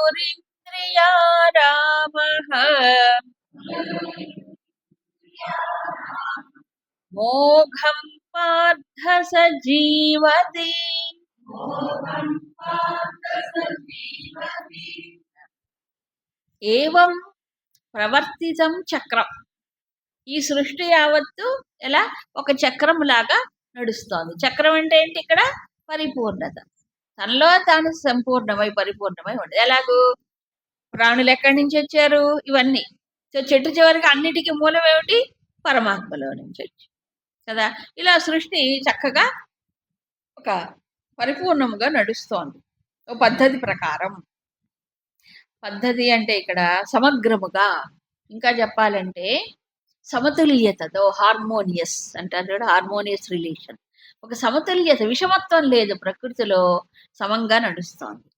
అఘాయురింద్రియారామః మోఘం పార్థ స జీవతి ఏవం ప్రవర్తితం చక్రం ఈ సృష్టి యావత్తు ఎలా? ఒక చక్రం లాగా నడుస్తోంది. చక్రం అంటే ఏంటి ఇక్కడ? పరిపూర్ణత. తనలో తాను సంపూర్ణమై పరిపూర్ణమై ఉండదు. ఎలాగూ? ప్రాణులు ఎక్కడి నుంచి వచ్చారు? ఇవన్నీ. సో చెట్టు చివరికి అన్నిటికీ మూలం ఏమిటి? పరమాత్మలో నుంచి వచ్చి. కదా? ఇలా సృష్టి చక్కగా ఒక పరిపూర్ణముగా నడుస్తోంది. ఓ పద్ధతి ప్రకారం. పద్ధతి అంటే ఇక్కడ సమగ్రముగా. ఇంకా చెప్పాలంటే సమతుల్యతతో హార్మోనియస్ అంటారు హార్మోనియస్ రిలేషన్. ఒక సమతుల్యత విషమత్వం లేదు ప్రకృతిలో సమంగా నడుస్తోంది.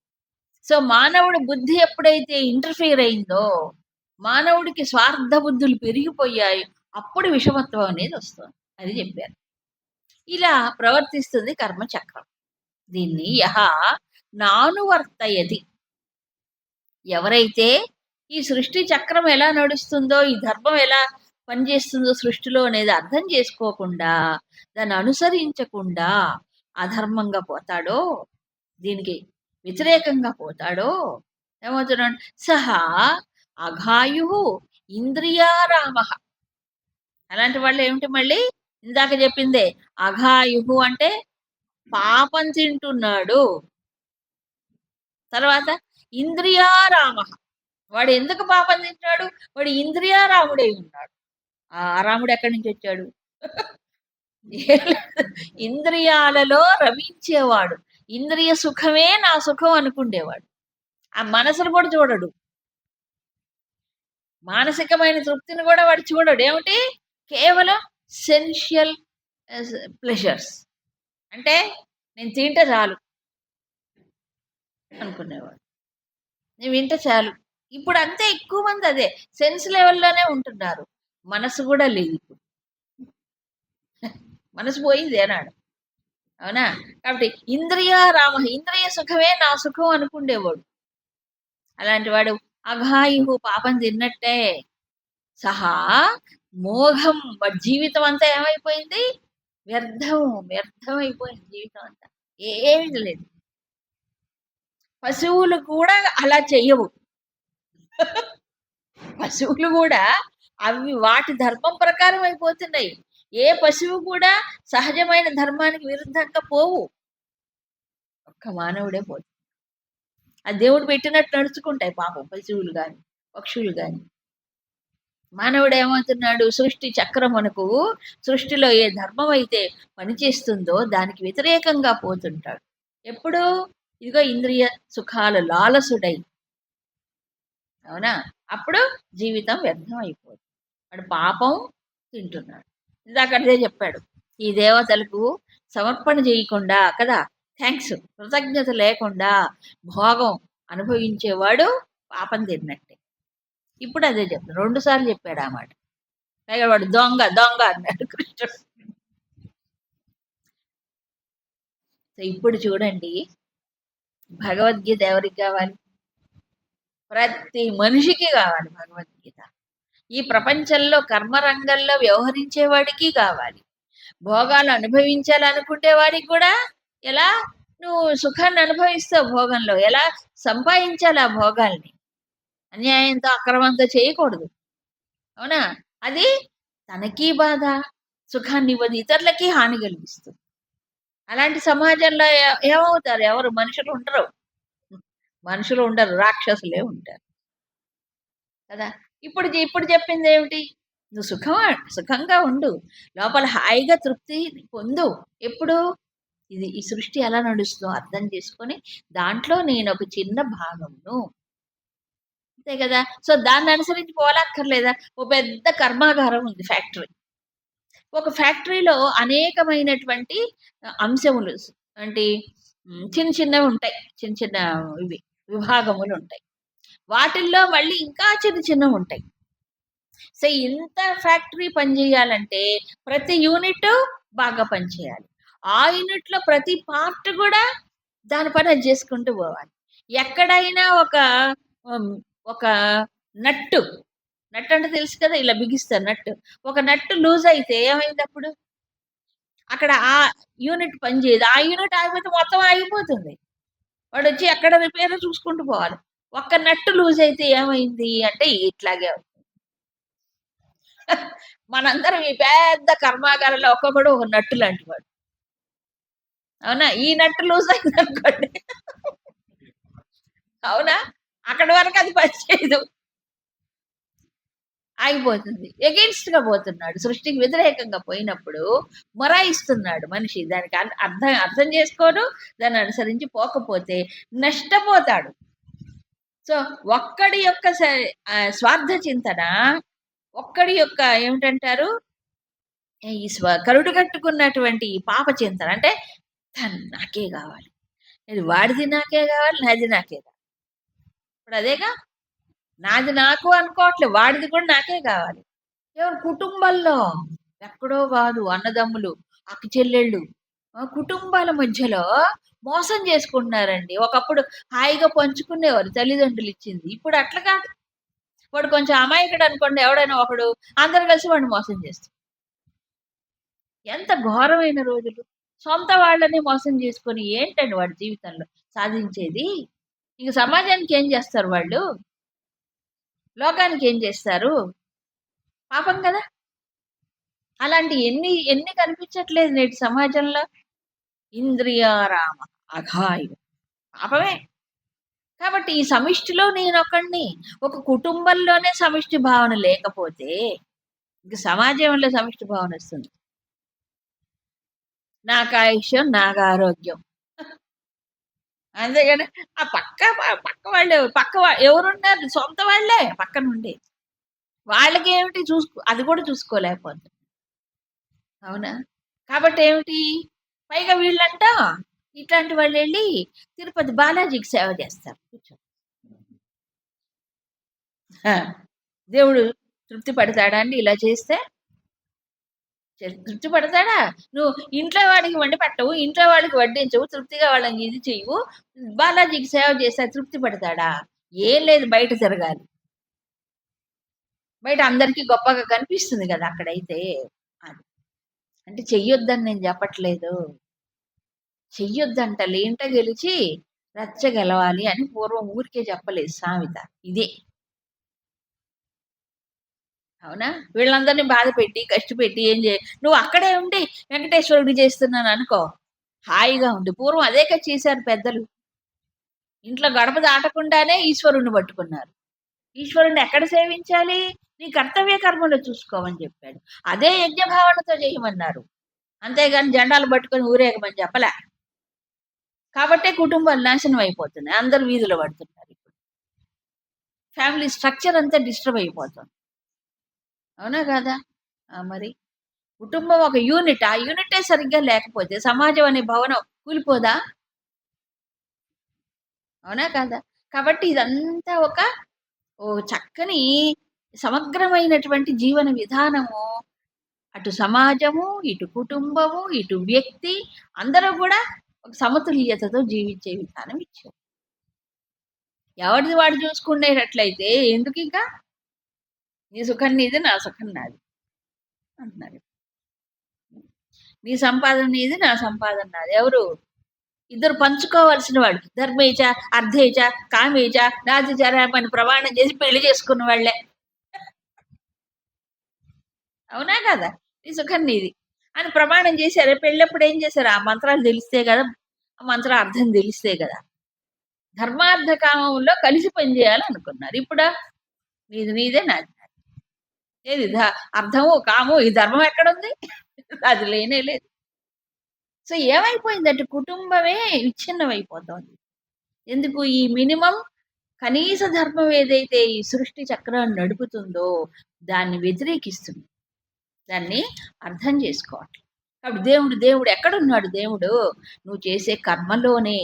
సో మానవుడి బుద్ధి ఎప్పుడైతే ఇంటర్ఫీర్ అయిందో మానవుడికి స్వార్థ బుద్ధులు పెరిగిపోయాయి అప్పుడు విషమత్వం అనేది వస్తుంది. అని చెప్పారు. ఇలా ప్రవర్తిస్తుంది కర్మచక్రం. దీన్ని యహ నానువర్తయతి ఎవరైతే ఈ సృష్టి చక్రం ఎలా నడుస్తుందో ఈ ధర్మం ఎలా పనిచేస్తుందో సృష్టిలో అనేది అర్థం చేసుకోకుండా దాన్ని అనుసరించకుండా అధర్మంగా పోతాడో దీనికి వ్యతిరేకంగా పోతాడో ఏమవుతున్నాడు? సహా అఘాయు ఇంద్రియారామ. అలాంటి వాళ్ళు ఏమిటి మళ్ళీ? ఇందాక చెప్పిందే అఘాయు అంటే పాపం తింటున్నాడు. తర్వాత ఇంద్రియారామ. వాడు ఎందుకు పాపం తింటాడు వాడు ఇంద్రియారాముడై ఉన్నాడు. ఆ రాముడు ఎక్కడి నుంచి వచ్చాడు? ఇంద్రియాలలో రమించేవాడు. ఇంద్రియ సుఖమే నా సుఖం అనుకుండేవాడు. ఆ మనసును కూడా చూడడు. మానసికమైన తృప్తిని కూడా వాడు చూడడు. ఏమిటి? కేవలం సెన్షియల్ ప్లెషర్స్ eh, అంటే నేను తింటే చాలు అనుకునేవాడు. నేను వింటే చాలు. ఇప్పుడు అంతే ఎక్కువ మంది అదే. సెన్స్ లెవెల్లోనే ఉంటున్నారు. మనసు కూడా లేదు ఇప్పుడు. మనసు పోయింది ఏనాడు అవునా? కాబట్టి ఇంద్రియ రామ ఇంద్రియ సుఖమే నా సుఖం అనుకుండేవాడు. అలాంటి వాడు అఘాయువు పాపం తిన్నట్టే. సహా మోహం జీవితం అంతా ఏమైపోయింది? వ్యర్థం వ్యర్థం అయిపోయింది జీవితం అంతా. ఏం లేదు. పశువులు కూడా అలా చెయ్యవు. పశువులు కూడా అవి వాటి ధర్మం ప్రకారం అయిపోతున్నాయి. ఏ పశువు కూడా సహజమైన ధర్మానికి విరుద్ధంగా పోవు. ఒక్క మానవుడే పోతుంది ఆ దేవుడు పెట్టినట్టు నడుచుకుంటాయి పాపం పశువులు కానీ పక్షులు కానీ మానవుడు ఏమవుతున్నాడు? సృష్టి చక్రం మనకు సృష్టిలో ఏ ధర్మం అయితే పనిచేస్తుందో దానికి వ్యతిరేకంగా పోతుంటాడు. ఎప్పుడు? ఇదిగో ఇంద్రియ సుఖాలు లాలసుడై. అవునా? అప్పుడు జీవితం వ్యర్థం అయిపోతుంది వాడు పాపం తింటున్నాడు. ఇందాక అదే చెప్పాడు ఈ దేవతలకు సమర్పణ చేయకుండా కదా థ్యాంక్స్ కృతజ్ఞత లేకుండా భోగం అనుభవించేవాడు పాపం తిన్నట్టే. ఇప్పుడు అదే చెప్తాడు రెండు సార్లు చెప్పాడు ఆ మాట. పైగా వాడు దొంగ దొంగ అన్నాడు కృష్ణుడు. సో ఇప్పుడు చూడండి భగవద్గీత ఎవరికి కావాలి? ప్రతి మనిషికి కావాలి భగవద్గీత. ఈ ప్రపంచంలో కర్మరంగంలో వ్యవహరించేవాడికి కావాలి. భోగాలు అనుభవించాలనుకుంటే వాడికి కూడా ఎలా నువ్వు సుఖాన్ని అనుభవిస్తావు భోగంలో ఎలా సంపాదించాలి ఆ భోగాల్ని? అన్యాయంతో అక్రమంతో చేయకూడదు. అవునా? అది తనకి బాధ సుఖాన్ని ఇవ్వదు ఇతరులకి హాని కలిగిస్తుంది. అలాంటి సమాజంలో ఏమవుతారు? ఎవరు? మనుషులు ఉండరు. మనుషులు ఉండరు రాక్షసులే ఉంటారు. కదా? ఇప్పుడు ఇప్పుడు చెప్పింది ఏమిటి? నువ్వు సుఖం సుఖంగా ఉండు. లోపల హాయిగా తృప్తి పొందు. ఎప్పుడు? ఇది ఈ సృష్టి ఎలా నడుస్తుందో అర్థం చేసుకొని దాంట్లో నేను ఒక చిన్న భాగమును అంతే కదా? సో దాన్ని అనుసరించి పోలక్కర్లేదా ఓ పెద్ద కర్మాగారం ఉంది ఫ్యాక్టరీ. ఒక ఫ్యాక్టరీలో అనేకమైనటువంటి అంశములు. అంటే చిన్న చిన్నవి ఉంటాయి. చిన్న చిన్న ఇవి విభాగములు ఉంటాయి. వాటిల్లో మళ్ళీ ఇంకా చిన్న చిన్నవి ఉంటాయి. సో ఇంత ఫ్యాక్టరీ పనిచేయాలంటే ప్రతి యూనిట్ బాగా పనిచేయాలి ఆ యూనిట్లో ప్రతి పార్ట్ కూడా దాని పని అది చేసుకుంటూ పోవాలి. ఎక్కడైనా ఒక ఒక నట్టు నట్టు అంటే తెలుసు కదా ఇలా బిగిస్తారు నట్టు ఒక నట్టు లూజ్ అయితే ఏమైంది అప్పుడు? అక్కడ ఆ యూనిట్ పనిచేయదు ఆ యూనిట్ ఆగిపోతే మొత్తం ఆగిపోతుంది. వాడు వచ్చి ఎక్కడ రిపేర్ చూసుకుంటూ పోవాలి. ఒక్క నట్టు లూజ్ అయితే ఏమైంది? అంటే ఇట్లాగే మనందరం ఈ పెద్ద కర్మాగారంలో ఒక్కొక్కడు ఒక నట్టు లాంటి వాడు. అవునా? ఈ నట్టు లూజ్ అయింది అనుకోండి. అవునా? అక్కడి వరకు అది పనిచేయదు ఆగిపోతుంది. ఎగెన్స్ట్గా పోతున్నాడు. సృష్టికి వ్యతిరేకంగా పోయినప్పుడు మొరాయిస్తున్నాడు మనిషి. దానికి అర్థం అర్థం చేసుకోడు. దాన్ని అనుసరించి పోకపోతే నష్టపోతాడు. సో ఒక్కడి యొక్క స- స్వార్థ చింతన ఒక్కడి యొక్క ఏమిటంటారు? ఈ స్వ కరుడు కట్టుకున్నటువంటి ఈ పాప చింతన. అంటే తను నాకే కావాలి. ఇది వాడిది నాకే కావాలి నాది నాకే కావాలి. ఇప్పుడు అదేగా నాది నాకు అనుకోవట్లేదు వాడిది కూడా నాకే కావాలి. ఎవరు కుటుంబంలో ఎక్కడో కాదు అన్నదమ్ములు అక్క చెల్లెళ్ళు కుటుంబాల మధ్యలో మోసం చేసుకుంటున్నారండి. ఒకప్పుడు హాయిగా పంచుకునేవారు తల్లిదండ్రులు ఇచ్చింది. ఇప్పుడు అట్లా కాదు. వాడు కొంచెం అమాయకుడు అనుకోండి ఎవడైనా ఒకడు అందరు కలిసి వాడిని మోసం చేస్తారు. ఎంత ఘోరమైన రోజులు. సొంత వాళ్ళని మోసం చేసుకొని ఏంటండి వాడి జీవితంలో సాధించేది? ఇంక సమాజానికి ఏం చేస్తారు వాళ్ళు? లోకానికి ఏం చేస్తారు? పాపం కదా. అలాంటి ఎన్ని ఎన్ని కనిపించట్లేదు నేటి సమాజంలో. ఇంద్రియారామ అఘాయు పాపమే. కాబట్టి ఈ సమిష్టిలో నేను ఒకడిని ఒక కుటుంబంలోనే సమిష్టి భావన లేకపోతే ఇంక సమాజంలో సమిష్టి భావన వస్తుంది. నాకు ఆయుష్యం నాకు ఆరోగ్యం. అంతేగాని ఆ పక్క పక్క వాళ్ళే పక్క ఎవరున్నారు? సొంత వాళ్ళే పక్క నుండి వాళ్ళకి ఏమిటి చూసుకో అది కూడా చూసుకోలేకపోతుంది అవునా? కాబట్టి ఏమిటి? పైగా వీళ్ళంట ఇట్లాంటి వాళ్ళు వెళ్ళి తిరుపతి బాలాజీకి సేవ చేస్తారు. కూర్చో. దేవుడు తృప్తి పడతాడా అండి ఇలా చేస్తే? తృప్తి పడతాడా? నువ్వు ఇంట్లో వాడికి వండి పెట్టవు ఇంట్లో వాళ్ళకి వడ్డించవు తృప్తిగా వాళ్ళని ఇది చెయ్యవు బాలాజీకి సేవ చేస్తే తృప్తి పడతాడా? ఏం లేదు బయట తిరగాలి. బయట అందరికీ గొప్పగా కనిపిస్తుంది కదా అక్కడైతే. అంటే చెయ్యొద్దని నేను చెప్పట్లేదు. చెయ్యొద్దంట. లేంట గెలిచి రచ్చ గెలవాలి అని పూర్వం ఊరికే చెప్పలేదు సామెత. ఇదే. అవునా? వీళ్ళందరినీ బాధ పెట్టి కష్టపెట్టి ఏం చేయ నువ్వు అక్కడే ఉండి వెంకటేశ్వరుడికి చేస్తున్నాను అనుకో. హాయిగా ఉండి. పూర్వం అదే చేశారు పెద్దలు. ఇంట్లో గడప దాటకుండానే ఈశ్వరుణ్ణి పట్టుకున్నారు. ఈశ్వరుణ్ణి ఎక్కడ సేవించాలి? నీ కర్తవ్య కర్మలో చూసుకోమని చెప్పాడు. అదే యజ్ఞభావనతో చేయమన్నారు. అంతేగాని జెండాలు పట్టుకొని ఊరేగమని చెప్పలే. కాబట్టే కుటుంబాలు నాశనం అయిపోతున్నాయి. అందరు వీధిలో పడుతున్నారు ఇప్పుడు. ఫ్యామిలీ స్ట్రక్చర్ అంతా డిస్టర్బ్ అయిపోతుంది. అవునా కాదా? మరి కుటుంబం ఒక యూనిట్. ఆ యూనిటే సరిగ్గా లేకపోతే సమాజం అనే భవనం కూలిపోదా? అవునా కాదా? కాబట్టి ఇదంతా ఒక ఓ చక్కని సమగ్రమైనటువంటి జీవన విధానము. అటు సమాజము ఇటు కుటుంబము ఇటు వ్యక్తి అందరూ కూడా సమతుల్యతతో జీవించే విధానం ఇచ్చారు. ఎవరిది వాడు చూసుకునేటట్లయితే ఎందుకు ఇంకా? నీ సుఖం నీది నా సుఖం నాది అంటున్నారు. నీ సంపాదన నీది నా సంపాదన నాది. ఎవరు? ఇద్దరు పంచుకోవాల్సిన వాడు ధర్మేచ అర్ధేచ కామేచ నాతిచారామని ప్రమాణం చేసి పెళ్ళి చేసుకున్న వాళ్ళే. అవునా కదా? నీ సుఖం నీది. అని ప్రమాణం చేశారు. పెళ్ళప్పుడు ఏం చేశారు? ఆ మంత్రాలు తెలిస్తే కదా ఆ మంత్ర అర్థం తెలిస్తే కదా ధర్మార్థ కామంలో కలిసి పనిచేయాలి అనుకున్నారు. ఇప్పుడు? నీది నీదే నాది. ఏది అర్థము కాము ఈ ధర్మం ఎక్కడుంది? అది లేనే లేదు. సో ఏమైపోయిందంటే కుటుంబమే విచ్ఛిన్నమైపోతుంది. ఎందుకు? ఈ మినిమం కనీస ధర్మం ఏదైతే ఈ సృష్టి చక్రాన్ని నడుపుతుందో దాన్ని వ్యతిరేకిస్తుంది. దాన్ని అర్థం చేసుకోవట్లేదు కాబట్టి దేవుడు దేవుడు ఎక్కడున్నాడు దేవుడు? నువ్వు చేసే కర్మలోనే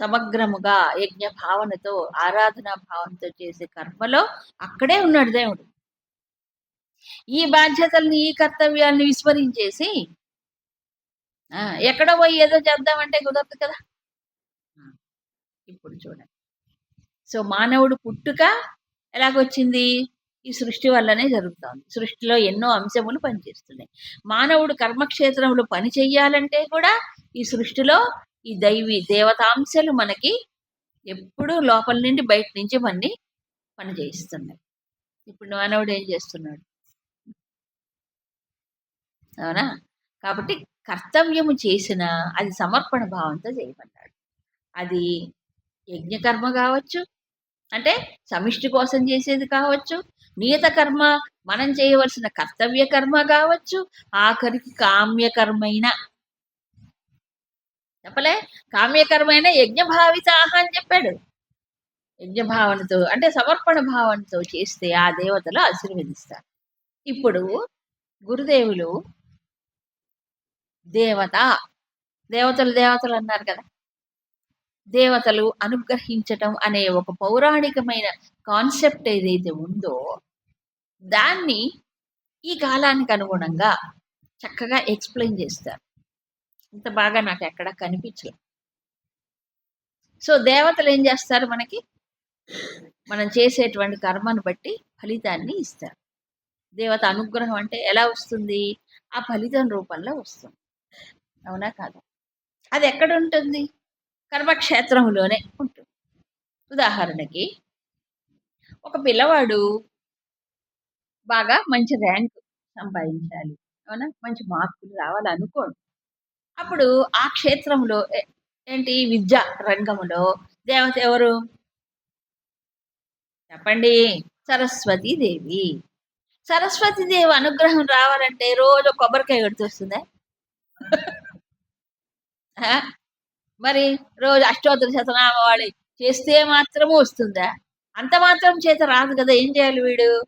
సమగ్రముగా యజ్ఞ భావనతో ఆరాధనా భావనతో చేసే కర్మలో అక్కడే ఉన్నాడు దేవుడు. ఈ బాధ్యతల్ని ఈ కర్తవ్యాల్ని విస్మరించేసి ఆ, ఎక్కడో పోయి ఏదో చేద్దామంటే కుదరదు కదా? ఇప్పుడు చూడండి. సో మానవుడు పుట్టుక ఎలాగొచ్చింది? ఈ సృష్టి వల్లనే జరుగుతోంది. సృష్టిలో ఎన్నో అంశములు పనిచేస్తున్నాయి. మానవుడు కర్మక్షేత్రంలో పని చెయ్యాలంటే కూడా ఈ సృష్టిలో ఈ దైవీ దేవతాంశాలు మనకి ఎప్పుడూ లోపల నుండి బయట నుంచి మనని పని చేయిస్తున్నాయి. ఇప్పుడు మానవుడు ఏం చేస్తున్నాడు? అవునా? కాబట్టి కర్తవ్యము చేసిన అది సమర్పణ భావంతో చేయమన్నాడు అది యజ్ఞకర్మ కావచ్చు అంటే సమిష్టి కోసం చేసేది కావచ్చు నియత కర్మ మనం చేయవలసిన కర్తవ్య కర్మ కావచ్చు ఆఖరికి కామ్యకర్మైన చెప్పలే? కామ్యకర్మైన యజ్ఞభావితాహ అని చెప్పాడు. యజ్ఞభావనతో అంటే సమర్పణ భావనతో చేస్తే ఆ దేవతలు ఆశీర్వదిస్తారు. ఇప్పుడు గురుదేవులు దేవత దేవతలు దేవతలు అన్నారు కదా. దేవతలు అనుగ్రహించటం అనే ఒక పౌరాణికమైన కాన్సెప్ట్ ఏదైతే ఉందో దాన్ని ఈ కాలానికి అనుగుణంగా చక్కగా ఎక్స్ప్లెయిన్ చేస్తారు. ఇంత బాగా నాకు ఎక్కడ కనిపించలేదు సో దేవతలు ఏం చేస్తారు మనకి? మనం చేసేటువంటి కర్మను బట్టి ఫలితాన్ని ఇస్తారు. దేవత అనుగ్రహం అంటే ఎలా వస్తుంది? ఆ ఫలితం రూపంలో వస్తుంది. అవునా కాదా? అది ఎక్కడ ఉంటుంది? కర్మక్షేత్రంలోనే ఉంటుంది. ఉదాహరణకి ఒక పిల్లవాడు బాగా మంచి ర్యాంక్ సంపాదించాలి అవునా? మంచి మార్కులు రావాలనుకోండి. అప్పుడు ఆ క్షేత్రంలో ఏంటి? విద్యా రంగంలో దేవత ఎవరు? చెప్పండి. సరస్వతి దేవి. సరస్వతి దేవి అనుగ్రహం రావాలంటే రోజు కొబ్బరికాయ కొడుతొస్తుందా మరి రోజు అష్టోత్తర శతనామావళి చేస్తే మాత్రము వస్తుందా? అంత మాత్రం చేత రాదు కదా ఏం చేయాలి వీడు?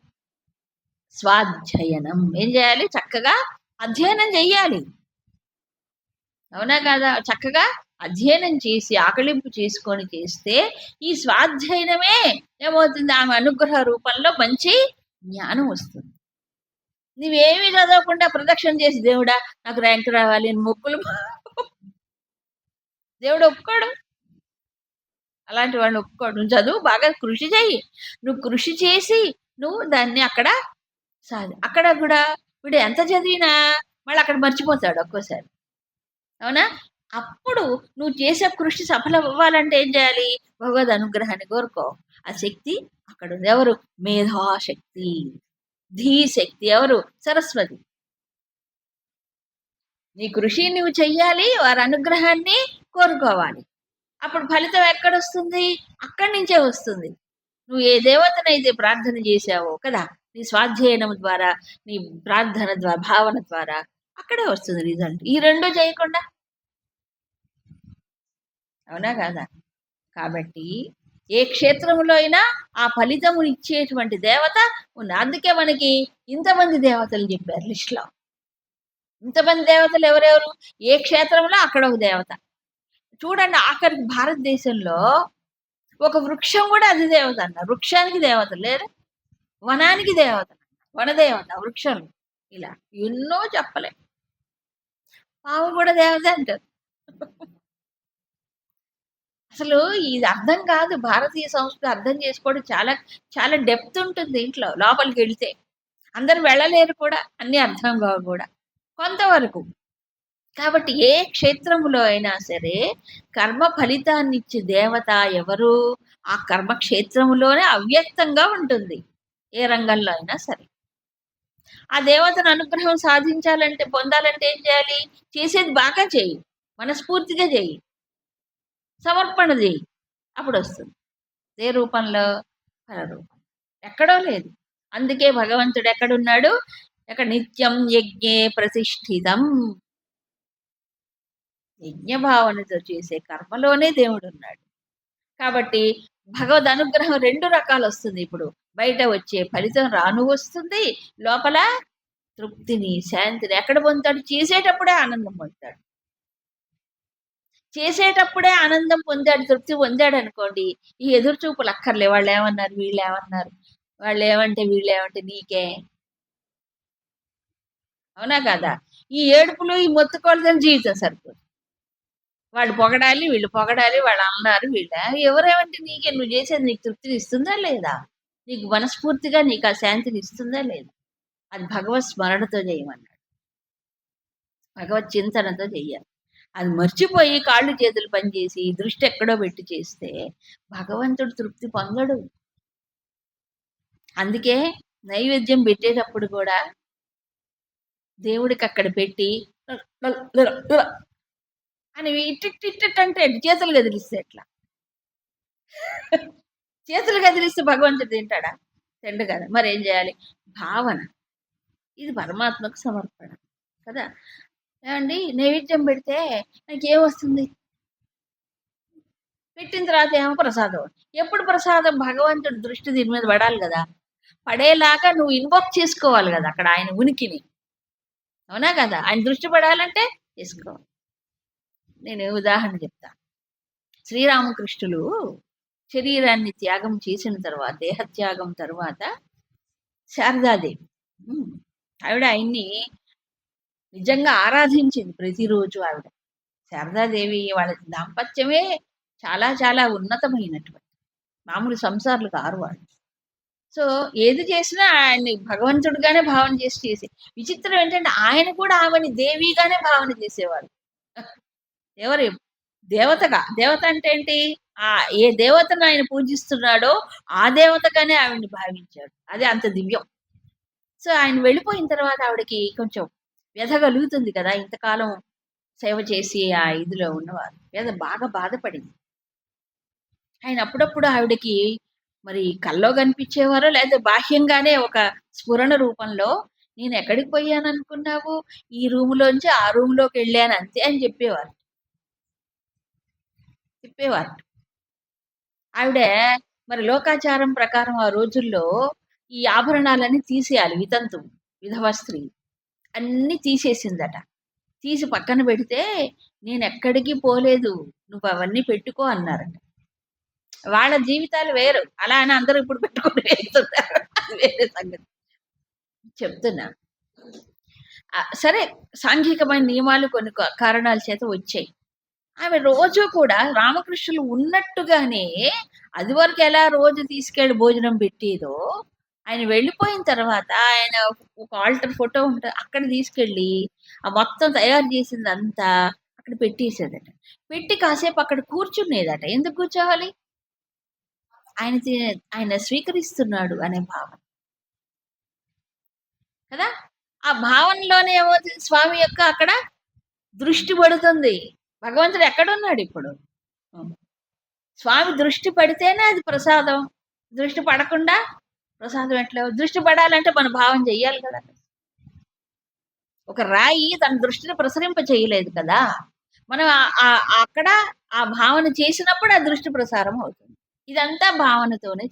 స్వాధ్యయనం. ఏం చేయాలి? చక్కగా అధ్యయనం చెయ్యాలి. అవునా కదా? చక్కగా అధ్యయనం చేసి ఆకలింపు చేసుకొని చేస్తే ఈ స్వాధ్యయనమే ఏమవుతుంది? ఆమె అనుగ్రహ రూపంలో మంచి జ్ఞానం వస్తుంది. నువ్వేమీ చదవకుండా ప్రదక్షిణ చేసి దేవుడా నాకు ర్యాంక్ రావాలి అని మొక్కులు దేవుడు ఒప్పుకోడు. అలాంటి వాడిని ఒప్పుకోడు. నువ్వు చదువు బాగా కృషి చేయి నువ్వు కృషి చేసి నువ్వు దాన్ని అక్కడ సాధి అక్కడ కూడా వీడు ఎంత చదివినా మళ్ళీ అక్కడ మర్చిపోతాడు ఒక్కోసారి. అవునా? అప్పుడు నువ్వు చేసే కృషి సఫలం అవ్వాలంటే ఏం చేయాలి? భగవద్ అనుగ్రహాన్ని కోరుకో. ఆ శక్తి అక్కడ ఉంది. ఎవరు? మేధాశక్తి. ధీ శక్తి ఎవరు? సరస్వతి. నీ కృషి నువ్వు చెయ్యాలి వారి అనుగ్రహాన్ని కోరుకోవాలి. అప్పుడు ఫలితం ఎక్కడొస్తుంది? అక్కడి నుంచే వస్తుంది. నువ్వు ఏ దేవతనైతే ప్రార్థన చేశావో కదా నీ స్వాధ్యయనం ద్వారా నీ ప్రార్థన ద్వారా భావన ద్వారా అక్కడే వస్తుంది రిజల్ట్ ఈ రెండు చేయకుండా? అవునా కాదా? కాబట్టి ఏ క్షేత్రంలో అయినా ఆ ఫలితము ఇచ్చేటువంటి దేవత ఉంది అందుకే మనకి ఇంతమంది దేవతలు చెప్పారు లిస్ట్లో. ఇంతమంది దేవతలు ఎవరెవరు? ఏ క్షేత్రంలో అక్కడ ఒక దేవత. చూడండి ఆఖరికి భారతదేశంలో ఒక వృక్షం కూడా అది దేవత అన్న వృక్షానికి దేవత లేదు వనానికి దేవత వనదేవత వృక్షం ఇలా ఎన్నో చెప్పలే. పాము కూడా దేవత అంటారు. అసలు ఇది అర్థం కాదు. భారతీయ సంస్కృతి అర్థం చేసుకోవడం చాలా చాలా డెప్త్ ఉంటుంది ఇంట్లో లోపలికి వెళితే. అందరు వెళ్ళలేరు కూడా. అన్ని అర్థం కావు కూడా. కొంతవరకు. కాబట్టి ఏ క్షేత్రములో అయినా సరే కర్మ ఫలితాన్ని ఇచ్చే దేవత ఎవరు? ఆ కర్మ క్షేత్రములోనే అవ్యక్తంగా ఉంటుంది. ఏ రంగంలో అయినా సరే. ఆ దేవతను అనుగ్రహం సాధించాలంటే పొందాలంటే ఏం చేయాలి? చేసేది బాగా చేయి. మనస్ఫూర్తిగా చేయి. సమర్పణ చేయి. అప్పుడు వస్తుంది ఏ రూపంలో? పరరూపం. ఎక్కడో లేదు. అందుకే భగవంతుడు ఎక్కడున్నాడు? ఎక్కడ నిత్యం యజ్ఞే ప్రతిష్ఠితం. యజ్ఞభావనతో చేసే కర్మలోనే దేవుడు ఉన్నాడు కాబట్టి భగవద్ అనుగ్రహం రెండు రకాలు వస్తుంది ఇప్పుడు. బయట వచ్చే ఫలితం రాను వస్తుంది లోపల తృప్తిని శాంతిని ఎక్కడ పొందుతాడు? చేసేటప్పుడే ఆనందం పొందుతాడు. చేసేటప్పుడే ఆనందం పొందాడు తృప్తి పొందాడు అనుకోండి ఈ ఎదురు చూపులు అక్కర్లే. వాళ్ళు ఏమన్నారు? వీళ్ళు ఏమన్నారు? వాళ్ళు ఏమంటే వీళ్ళు ఏమంటే నీకే. అవునా కదా? ఈ ఏడుపులు ఈ మొత్తుకోవడం జీవితం సరిపోదు. వాళ్ళు పొగడాలి వీళ్ళు పొగడాలి వాళ్ళు అన్నారు వీళ్ళ? ఎవరేమంటే నీకే? నువ్వు చేసేది నీకు తృప్తిని ఇస్తుందా లేదా? నీకు మనస్ఫూర్తిగా నీకు ఆ శాంతిని ఇస్తుందా లేదా? అది భగవత్ స్మరణతో చేయమన్నాడు. భగవత్ చింతనతో చెయ్యాలి. అది మర్చిపోయి కాళ్ళు చేతులు పనిచేసి దృష్టి ఎక్కడో పెట్టి చేస్తే భగవంతుడు తృప్తి పొందడు. అందుకే నైవేద్యం పెట్టేటప్పుడు కూడా దేవుడికి అక్కడ పెట్టి అని ఇట్టిట్ ఇట్టిట్ అంటే చేతులు కదిలిస్తే ఎట్లా? చేతులు కదిలిస్తే భగవంతుడు తింటాడా? తిండు కదా. మరి ఏం చేయాలి? భావన. ఇది పరమాత్మకు సమర్పణ. కదా? ఏమండి? నైవేద్యం పెడితే నాకు ఏమొస్తుంది పెట్టిన తర్వాత ఏమో ప్రసాదం. ఎప్పుడు ప్రసాదం? భగవంతుడి దృష్టి దీని మీద పడాలి కదా. పడేలాగా నువ్వు ఇన్వాల్వ్ చేసుకోవాలి కదా అక్కడ ఆయన ఉనికిని. అవునా కదా? ఆయన దృష్టి పడాలంటే చేసుకోవాలి నేను ఉదాహరణ చెప్తా. శ్రీరామకృష్ణులు శరీరాన్ని త్యాగం చేసిన తర్వాత దేహత్యాగం తర్వాత శారదాదేవి ఆవిడ ఆయన్ని నిజంగా ఆరాధించింది ప్రతిరోజు ఆవిడ. శారదాదేవి వాళ్ళ దాంపత్యమే చాలా చాలా ఉన్నతమైనటువంటి మామూలు సంసారాలు కారు వాళ్ళు. సో ఏది చేసినా ఆయన్ని భగవంతుడిగానే భావన చేసి చేసి. విచిత్రం ఏంటంటే ఆయన కూడా ఆమెని దేవిగానే భావన చేసేవాడు ఎవరు? దేవతగా. దేవత అంటే ఏంటి? ఆ ఏ దేవతను ఆయన పూజిస్తున్నాడో ఆ దేవతగానే ఆవిడని భావించాడు. అదే అంత దివ్యం. సో ఆయన వెళ్ళిపోయిన తర్వాత ఆవిడకి కొంచెం వ్యధ కలుగుతుంది కదా. ఇంతకాలం సేవ చేసి ఆ ఇదిలో ఉన్నవారు. వ్యధ బాగా బాధపడింది. ఆయన అప్పుడప్పుడు ఆవిడకి మరి కల్లో కనిపించేవారో లేదా బాహ్యంగానే ఒక స్ఫురణ రూపంలో నేను ఎక్కడికి పోయాను అనుకున్నావు? ఈ రూములోంచి ఆ రూమ్లోకి వెళ్ళాను అంతే అని చెప్పేవారు. చెప్పేవారు. ఆవిడ మరి లోకాచారం ప్రకారం ఆ రోజుల్లో ఈ ఆభరణాలన్నీ తీసేయాలి వితంతు విధవ స్త్రీ. అన్నీ తీసేసిందట. తీసి పక్కన పెడితే నేను ఎక్కడికి పోలేదు నువ్వు అవన్నీ పెట్టుకో అన్నారట. వాళ్ళ జీవితాలు వేరు. అలా అని అందరూ ఇప్పుడు పెట్టుకుని వేస్తున్నారు. వేరే సంగతి. చెప్తున్నా. సరే సాంఘికమైన నియమాలు కొన్ని కారణాల చేత వచ్చాయి. ఆమె రోజు కూడా రామకృష్ణులు ఉన్నట్టుగానే అది వరకు ఎలా రోజు తీసుకెళ్ళి భోజనం పెట్టేదో ఆయన వెళ్ళిపోయిన తర్వాత ఆయన ఒక ఆల్టర్ ఫోటో ఉంటుంది అక్కడ తీసుకెళ్ళి ఆ మొత్తం తయారు చేసింది అంతా అక్కడ పెట్టేసేదట. పెట్టి కాసేపు అక్కడ కూర్చునేదట. ఎందుకు కూర్చోవాలి? ఆయన ఆయన స్వీకరిస్తున్నాడు అనే భావన. కదా? ఆ భావనలోనే ఏమవుతుంది స్వామి యొక్క అక్కడ దృష్టి పడుతుంది. భగవంతుడు ఎక్కడున్నాడు ఇప్పుడు? స్వామి దృష్టి పడితేనే అది ప్రసాదం. దృష్టి పడకుండా ప్రసాదం ఎట్లా? దృష్టి పడాలంటే మన భావం చెయ్యాలి కదా. ఒక రాయి తన దృష్టిని ప్రసరింప చేయలేదు కదా? మనం ఆ- అక్కడ ఆ భావన చేసినప్పుడు ఆ దృష్టి ప్రసారం అవుతుంది. ఇదంతా భావనతోనే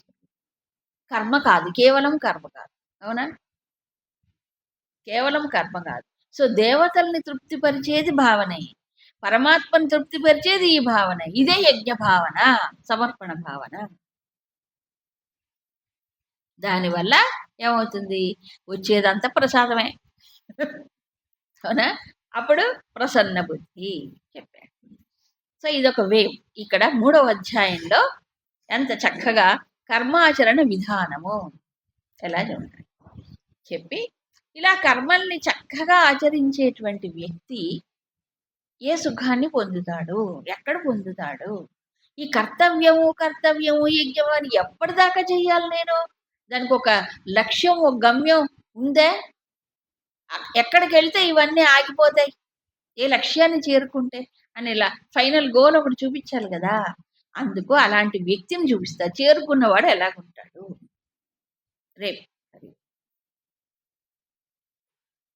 కర్మ కాదు కేవలం కర్మ కాదు. అవునా? కేవలం కర్మ కాదు. సో దేవతల్ని తృప్తిపరిచేది భావనే. పరమాత్మను తృప్తిపరిచేది ఈ భావన. ఇదే యజ్ఞ భావన సమర్పణ భావన. దానివల్ల ఏమవుతుంది? వచ్చేదంతా ప్రసాదమే. అవునా? అప్పుడు ప్రసన్న బుద్ధి చెప్పాడు. సో ఇదొక వేవ్. ఇక్కడ మూడవ అధ్యాయంలో ఎంత చక్కగా కర్మాచరణ విధానము ఎలా చూడండి చెప్పి ఇలా కర్మల్ని చక్కగా ఆచరించేటువంటి వ్యక్తి ఏ సుఖాన్ని పొందుతాడు? ఎక్కడ పొందుతాడు? ఈ కర్తవ్యము కర్తవ్యము యజ్ఞము అని ఎప్పటిదాకా చేయాలి నేను? దానికి ఒక లక్ష్యం ఒక గమ్యం ఉందే? ఎక్కడికి వెళ్తే ఇవన్నీ ఆగిపోతాయి. ఏ లక్ష్యాన్ని చేరుకుంటే? అని ఇలా ఫైనల్ గోల్ ఒకటి చూపించాలి కదా? అందుకు అలాంటి వ్యక్తిని చూపిస్తా చేరుకున్నవాడు ఎలాగుంటాడు రేపు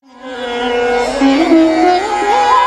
Thank you.